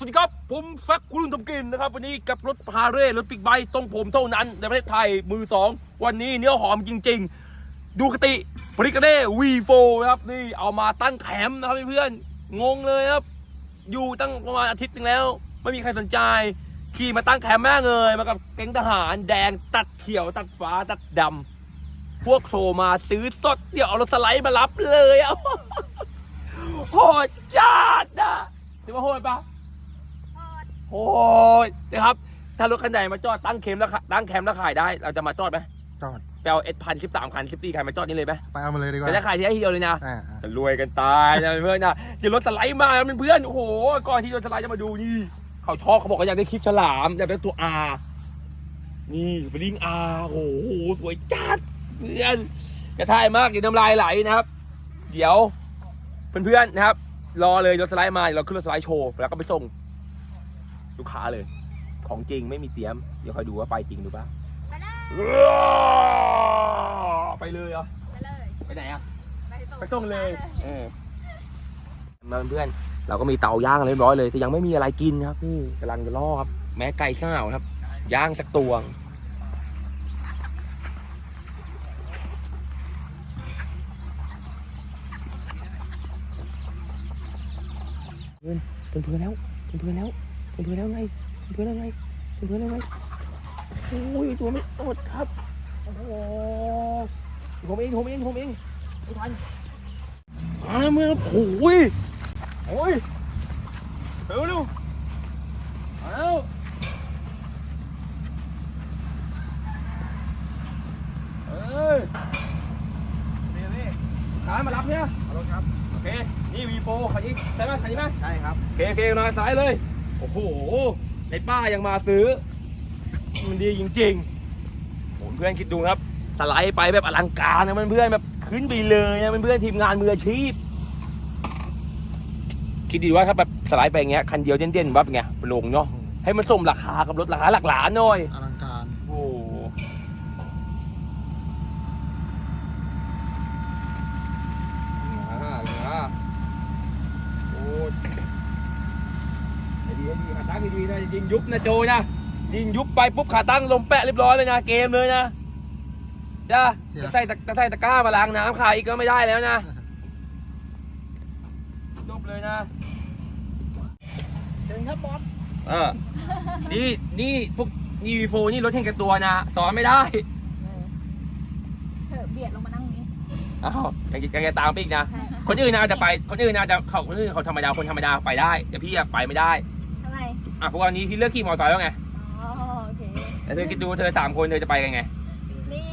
สวัสดีครับผมซักคุณทำกินนะครับ วันนี้กับรถฮาร์เร่รถปิกไบค์ตรงผมเท่านั้น ในประเทศไทยมือสองวันนี้เนื้อหอมจริง ๆ ดูคติบริกเด้ V4 นะครับนี่เอามาตั้งแคมป์นะครับเพื่อนงงเลยครับ อยู่ตั้งประมาณอาทิตย์นึงแล้ว ไม่มีใครสนใจ ขี่มาตั้งแคมป์แม่เลยมากับแก๊งทหารแดงตัดเขียวตัดฟ้าตัดดำพวกโชว์มาซื้อสดเดี๋ยวเอารถสไลด์มารับเลยอะโหดจัดนะถือว่าโหดปะ โหดนะครับ ถ้ารถคันใหญ่มาจอดตั้งเข็มแล้วขะตั้งแคมป์แล้วขายได้ เราจะมาจอดไหมจอดไปเอาเอ็ดพันสิบสามคันสิบสี่คันมาจอดนี่เลยไหมไปเอามาเลยดีกว่าจะได้ขายที่ไอ้เฮียวเลยนะอ่าอ่าจะรวยกันตายนะเพื่อนนะอย่ารถสไลด์มาเป็นเพื่อนโอ้โหก่อนที่รถสไลด์จะมาดูนี่ เขาชอบเขาบอกว่าอยากได้คลิปฉลามอยากได้ตัวอานี่ฟลิงอาโอ้โหสวยจัดเพื่อนกระทายมากอย่าน้ำลายไหลนะครับ เดี๋ยวเพื่อนๆนะครับ รอเลยรถสไลด์มาเดี๋ยวเราขึ้นรถสไลด์โชว์แล้วก็ไปส่ง ลูกค้าเลย ของจริงไม่มีเตรียม เดี๋ยวคอยดูว่าไปจริงหรือเปล่าไปเลยไปเลยเหรอไปเลยไปไหนอะไปส่งไปส่งเลยเออมาเพื่อนๆเราก็มีเตาย่างอะไรเรียบร้อยเลยแต่ยังไม่มีอะไรกินครับนี่กำลังจะล่อครับ แม้ไก่ซ่าวครับ ย่างสักตัวงเพื่อนเพื่อนๆแล้วเพื่อนๆแล้ว เพื่อนๆแล้วไงเพื่อนๆแล้วไงเพื่อนๆแล้วไงโอ้ยตัวไม่อดครับโอ้โหผมเองผมเองผมเองไม่ทันมาแล้วมือโอ้ยโอ้ยเร็วเร็วมาแล้วเอ้ยขายมารับเนี่ยเอารถครับ โอเค นี่วีโฟคันนี้ใช่ไหมคันนี้ไหมใช่ครับ โอเคโอเคนายซ้ายเลย โอ้โหในป้ายังมาซื้อ มันดีจริงๆผมเพื่อนคิดดูครับสไลด์ไปแบบอลังการนะเพื่อนๆแบบขึ้นไปเลยนะเพื่อนๆทีมงานมืออาชีพ คิดดีว่าถ้าแบบสไลด์ไปอย่างเงี้ยคันเดียวเด่นๆว่าเป็นไงลงเนาะให้มันสมราคากับรถราคาหลักล้านหน่อยอลังการ โอ้โหอ่าเลยอะโอ้ยให้ ดีให้ดีขาตั้งให้ดีนะยิงยุบนะโจนะยิงยุบไปปุ๊บขาตั้งลมแปะเรียบร้อยเลยนะเกมเลยนะจ้าจะใส่ตะจะใส่ตะกร้ามาล้างน้ำขายอีกก็ไม่ได้แล้วนะจบเลยนะเดินครับบอสเออนี่นี่พวกนี่วีโฟนี่รถแข่งกับตัวนะสอนไม่ได้เถอเบียดลงมานั่งนี้อ้าวยังยังจะตามไปอีกนะ คนอื่นนะจะไปคนอื่นนะจะเขาคนอื่นเขาธรรมดาคนธรรมดาไปได้แต่พี่ไปไม่ได้ อะเพราะวันนี้พี่เลือกขี่มอเตอร์ไซค์แล้วไงอ๋อโอเค แต่เธอคิดดูเธอสามคนเธอจะไปกันไงนี่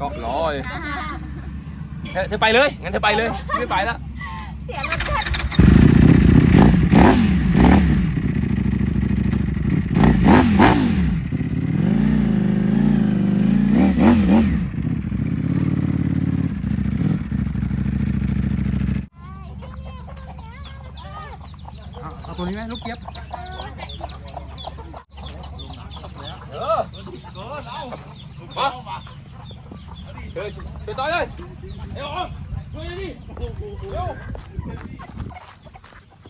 ก็รอเลยอ่าเธอเธอไปเลยงั้นเธอไปเลยพี่ไม่ไปแล้วเสียรถจัดเอาเอาตัวนี้ไหมลูกเจี๊ยบ เออ มาเธอเธอต่อยเลยเร็วเอาช่วยดิเร็ว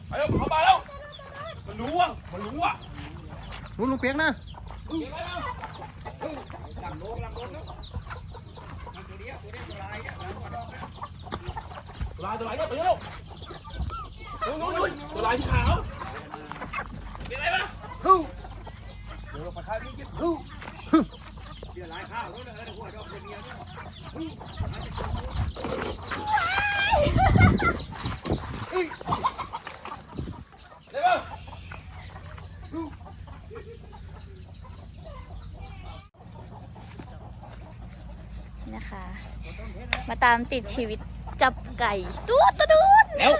ไปเร็วเข้ามาแล้วมันรู้อะมันรู้อะรุ่นลุงเปียกนะตัวลายตัวลายเนี่ยไปเร็วนู่นนู่นนู่นตัวลายที่ขาวเป็นไรบ้างฮู้เดี๋ยวมาทายพี่จิ๊บฮู้เดี๋ยวลายข้าวนู่นเออหัวดอกเมียเนี่ยฮู้ได้บ้าง นะคะ มาตามติดชีวิตจับไก่ ตูดตูด แล้ว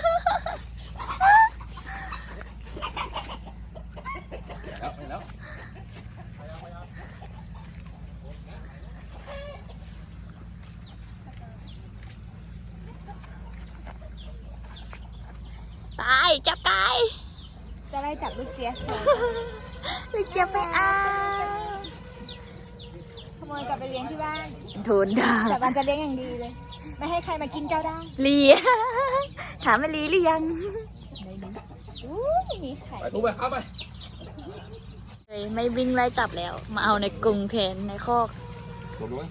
ตายจับไก่จะไล่จับลูกเจี๊ยบลูกเจี๊ยบไปเอาขโมยกลับไปเลี้ยงที่บ้านโดนด่าแต่วันจะเลี้ยงอย่างดีเลย ไม่ให้ใครมากินเจ้าได้ลีถามมาลีหรือยังไม่รู้อุ้ยมีไข่ไปตู้ไปครับไปเลยไม่วิ่งไล่จับแล้ว มาเอาในกรงแทนในคอกหมดเลย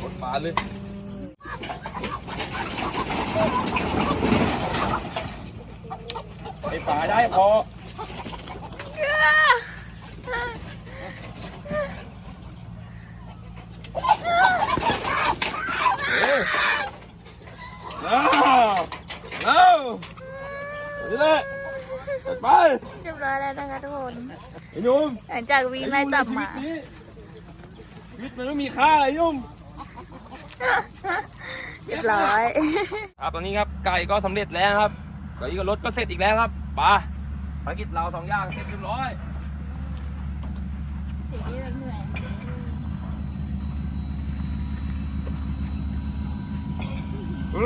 หมดปลาเลย ไอ้ปลาได้พอเอ้ยเอาเอานี่แหละไปเรียบร้อยแล้วนะคะทุกคน ไอ้หนุ่มหลังจากวิ่งไล่จับหมาชีวิตมันไม่มีค่าไอ้หนุ่ม เรียบร้อย ครับตอนนี้ครับไก่ก็สำเร็จแล้วครับตอนนี้ก็รถก็เสร็จอีกแล้วครับไปภารกิจเราสองอย่างเสร็จเรียบร้อย สิ่งที่แบบเหนื่อย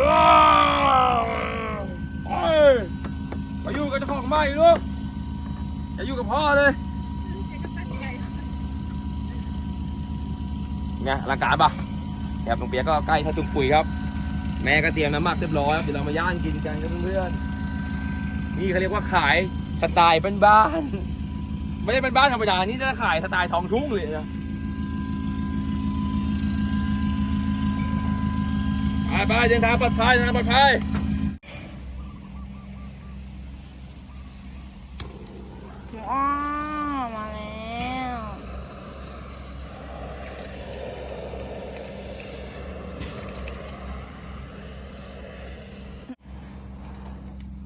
ว้าวไปไปอยู่กับเจ้าของบ้านอีกลูกอย่าอยู่กับพ่อเลยไงอลังการปะครับลุงเปียกก็ใกล้ท่าตุ้มปุ๋ยครับ แม่ก็เตรียมน้ำหมักเรียบร้อยครับเดี๋ยวเรามาย่างกินกันครับเพื่อนๆนี่เขาเรียกว่าขายสไตล์บ้านๆไม่ได้เป็นบ้านธรรมดานี่จะขายสไตล์ทองทุ่งเลยนะไปไปเดินทางปลอดภัยนทางปลอดภัย ว้าวมาแล้ว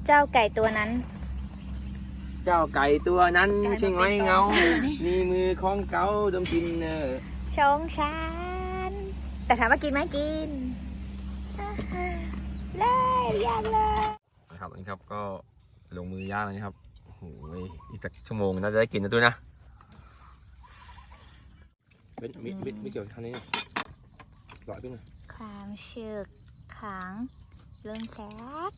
เจ้าไก่ตัวนั้น เจ้าไก่ตัวนั้นไก่มันใช่ไหมเป็นตัวเงานี่มีมือของเกาดมกินเนอชงชันแต่ถามว่ากินไหมกินเลยอยากเลยครับอันนี้ครับก็ลงมือย่างแล้วนะครับโอ้โหอีกสักชั่วโมงน่าจะได้กินนะตัวนะไม่ไม่ไม่ไม่เกี่ยวกับท่านี้ร้อยขึ้นหน่อยความเชือกขังเรื่องแซก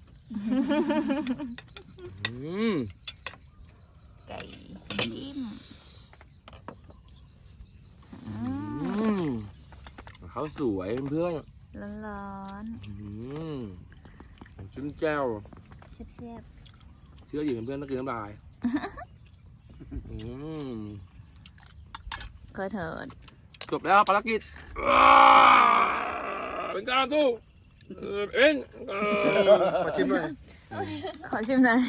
อืมไก่จิ้มอืมเขาสวยเพื่อนร้อนๆอืมจิ้มแจ่วๆเสียบเชื่ออยู่เพื่อนๆต้องกินน้ำลายอืมๆก็เถิด จบแล้วภารกิจเป็นการสู้ เออเองเออมาชิมหน่อย ขอชิมหน่อย